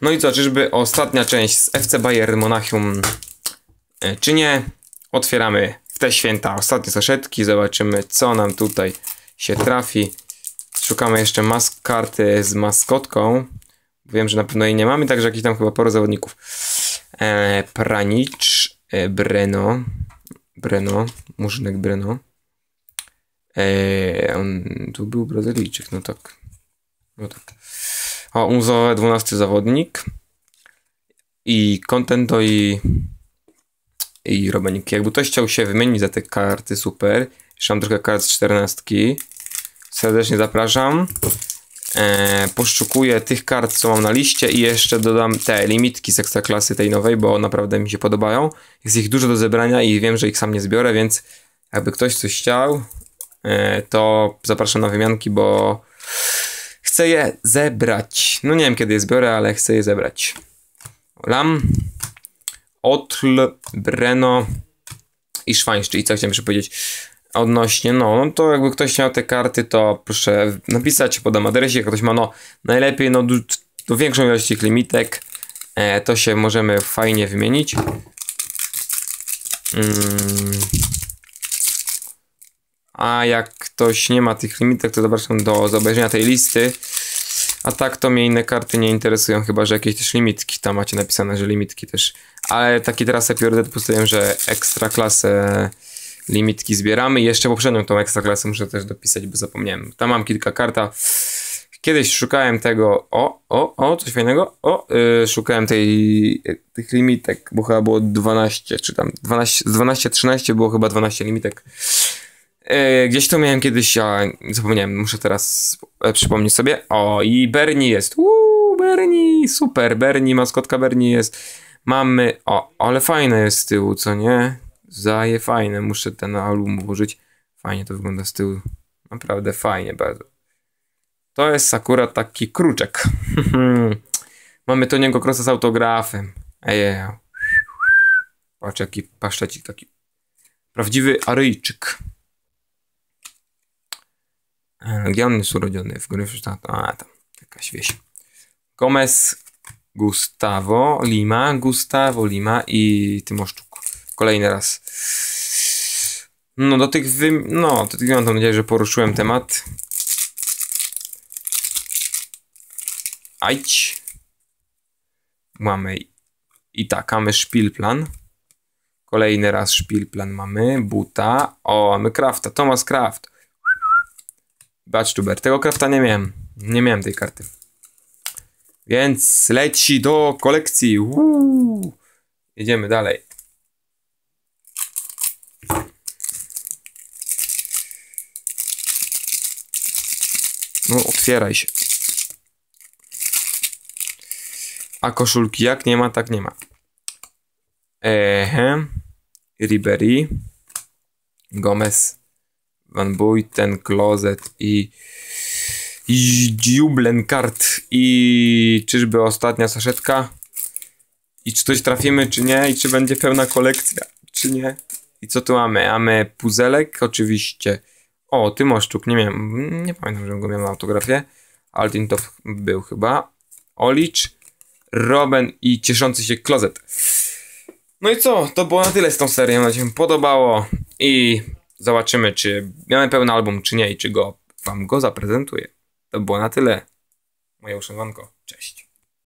No i co, czyżby ostatnia część z FC Bayern Monachium, e, czy nie? Otwieramy w te święta ostatnie saszetki, zobaczymy co nam tutaj się trafi. Szukamy jeszcze mask karty z maskotką. Wiem, że na pewno jej nie mamy, także jakiś tam chyba poro zawodników. E, Pranicz, e, Breno, Breno, Murzynek Breno. E, on tu był Brazylijczyk, no tak. No tak. O, Unzo 12 zawodnik. I Contento i i Robenik. Jakby ktoś chciał się wymienić za te karty, super. Jeszcze mam trochę kart z 14. Serdecznie zapraszam. E, poszukuję tych kart, co mam na liście i jeszcze dodam te limitki z ekstraklasy tej nowej, bo naprawdę mi się podobają. Jest ich dużo do zebrania i wiem, że ich sam nie zbiorę, więc jakby ktoś coś chciał, e, to zapraszam na wymianki, bo chcę je zebrać. No nie wiem kiedy je zbiorę, ale chcę je zebrać. Lam, Otl, Breno i Szwańsz, czyli co chciałem jeszcze powiedzieć odnośnie, no, no to jakby ktoś miał te karty, to proszę napisać, podam adres, jak ktoś ma, no, najlepiej, no, do większą ilość tych limitek, e, to się możemy fajnie wymienić. Mm. A jak ktoś nie ma tych limitek, to zapraszam do zobaczenia tej listy. A tak to mnie inne karty nie interesują, chyba że jakieś też limitki tam macie napisane, że limitki też. Ale taki teraz priorytet postawiłem, że ekstra klasę limitki zbieramy. I jeszcze poprzednią tą ekstra klasę muszę też dopisać, bo zapomniałem. Tam mam kilka karta. Kiedyś szukałem tego. O, o, o, coś fajnego. O, yy, szukałem tej, tych limitek, bo chyba było 12, czy tam 12, 12, 13 było chyba 12 limitek. Yy, gdzieś to miałem kiedyś, a zapomniałem, muszę teraz e, przypomnieć sobie. O, i Bernie jest. Uuu, Bernie, super. Bernie, maskotka Bernie jest. Mamy, o, ale fajne jest z tyłu, co nie? Zaje fajne, muszę ten album włożyć. Fajnie to wygląda z tyłu. Naprawdę fajnie bardzo. To jest akurat taki kruczek. Mamy to niego krosa z autografem. Ejej. Patrz jaki paszczecik taki. Prawdziwy Aryjczyk. Gdzie on jest urodzony? W Gryfsztatu. A, tam. Jakaś wieś. Gomez Gustavo Lima. Gustavo Lima i Tymoszczuk. Kolejny raz. No do tych wy... No, do tych mam nadzieję, że poruszyłem temat. Ajdź. Mamy i tak, mamy szpilplan. Kolejny raz szpilplan mamy. Buta. O, mamy Krafta. Thomas Kraft. Batchtuber. Tego Krafta nie miałem. Nie miałem tej karty. Więc leci do kolekcji. Uuu. Jedziemy dalej. No, otwieraj się. A koszulki jak nie ma, tak nie ma. Ehe. Ribery. Gomez. Van Buiten, Closet i Jublenkart i czyżby ostatnia saszetka i czy coś trafimy czy nie i czy będzie pełna kolekcja czy nie i co tu mamy? Mamy puzelek oczywiście o, Tymoszczuk, nie miałem, nie pamiętam, że go miałem na autografie. Altin to był chyba. Olicz, Robin i cieszący się klozet. No i co? To było na tyle z tą serią. Na się podobało i zobaczymy, czy miałem pełny album, czy nie i czy go wam go zaprezentuję. To było na tyle. Moje uszanowanko. Cześć.